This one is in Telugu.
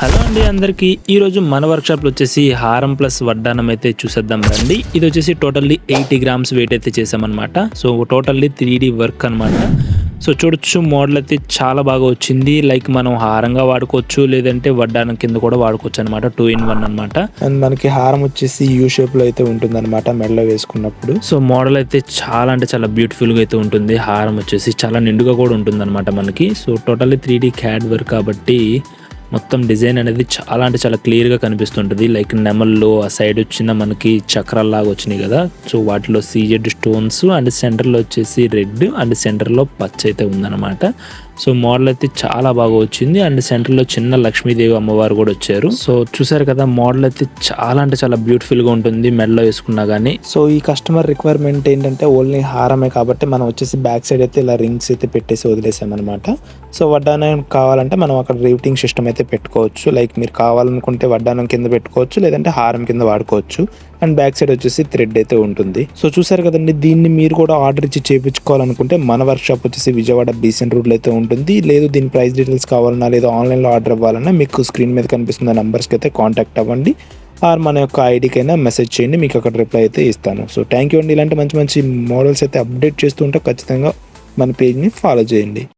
హలో అండి అందరికీ. ఈరోజు మన వర్క్షాప్లో వచ్చేసి హారం ప్లస్ వడ్డానం అయితే చూసేద్దాం రండి. ఇది వచ్చేసి టోటల్లీ ఎయిటీ గ్రామ్స్ వెయిట్ అయితే చేసామన్నమాట. సో టోటల్లీ త్రీ వర్క్ అనమాట సో చూడొచ్చు మోడల్ అయితే చాలా బాగా వచ్చింది. లైక్ మనం హారంగా వాడుకోవచ్చు లేదంటే వడ్డానం కింద కూడా వాడుకోవచ్చు అనమాట టూ ఇన్ వన్ అనమాట అండ్ మనకి హారం వచ్చేసి యూ షేప్లో అయితే ఉంటుంది అనమాట మెడలో వేసుకున్నప్పుడు. సో మోడల్ అయితే చాలా అంటే చాలా బ్యూటిఫుల్గా అయితే ఉంటుంది. హారం వచ్చేసి చాలా నిండుగా కూడా ఉంటుంది అనమాట మనకి. So totally three D CAD work కాబట్టి మొత్తం డిజైన్ అనేది చాలా అంటే చాలా క్లియర్గా కనిపిస్తుంటుంది. లైక్ నెమల్లో ఆ సైడ్ వచ్చిన మనకి చక్రాలు లాగా వచ్చినాయి కదా. సో వాటిలో సీజెడ్ స్టోన్స్ అండ్ సెంటర్లో వచ్చేసి రెడ్ అండ్ సెంటర్లో పచ్చ అయితే ఉందన్నమాట. సో మోడల్ అయితే చాలా బాగా వచ్చింది. అండ్ సెంటర్లో చిన్న లక్ష్మీదేవి అమ్మవారు కూడా వచ్చారు. సో చూసారు కదా మోడల్ అయితే చాలా అంటే చాలా బ్యూటిఫుల్గా ఉంటుంది మెడలో వేసుకున్నా కానీ సో ఈ కస్టమర్ రిక్వైర్మెంట్ ఏంటంటే ఓన్లీ హారమే కాబట్టి మనం వచ్చేసి బ్యాక్ సైడ్ అయితే ఇలా రింగ్స్ అయితే పెట్టేసి వదిలేసాం అనమాట సో వడ్డానం కావాలంటే మనం అక్కడ రేటింగ్ సిస్టమ్ అయితే అయితే పెట్టుకోవచ్చు. లైక్ మీరు కావాలనుకుంటే వడ్డానం కింద పెట్టుకోవచ్చు లేదంటే హారం కింద వాడుకోవచ్చు. అండ్ బ్యాక్ సైడ్ వచ్చేసి థ్రెడ్ అయితే ఉంటుంది. సో చూసారు కదండి దీన్ని మీరు కూడా ఆర్డర్ ఇచ్చి చేయించుకోవాలనుకుంటే మన వర్క్ షాప్ వచ్చేసి విజయవాడ బీసెంట్ రూట్లో అయితే ఉంటుంది. లేదు దీని ప్రైస్ డీటెయిల్స్ కావాలన్నా లేదా ఆన్లైన్లో ఆర్డర్ అవ్వాలన్నా మీకు స్క్రీన్ మీద కనిపిస్తున్న నెంబర్స్కి అయితే కాంటాక్ట్ అవ్వండి. ఆర్ మన యొక్క ఐడికైనా మెసేజ్ చేయండి మీకు అక్కడ రిప్లై అయితే ఇస్తాను. సో థ్యాంక్ యూ అండి. ఇలాంటి మంచి మంచి మోడల్స్ అయితే అప్డేట్ చేస్తూ ఉంటే ఖచ్చితంగా మన పేజ్ని ఫాలో చేయండి.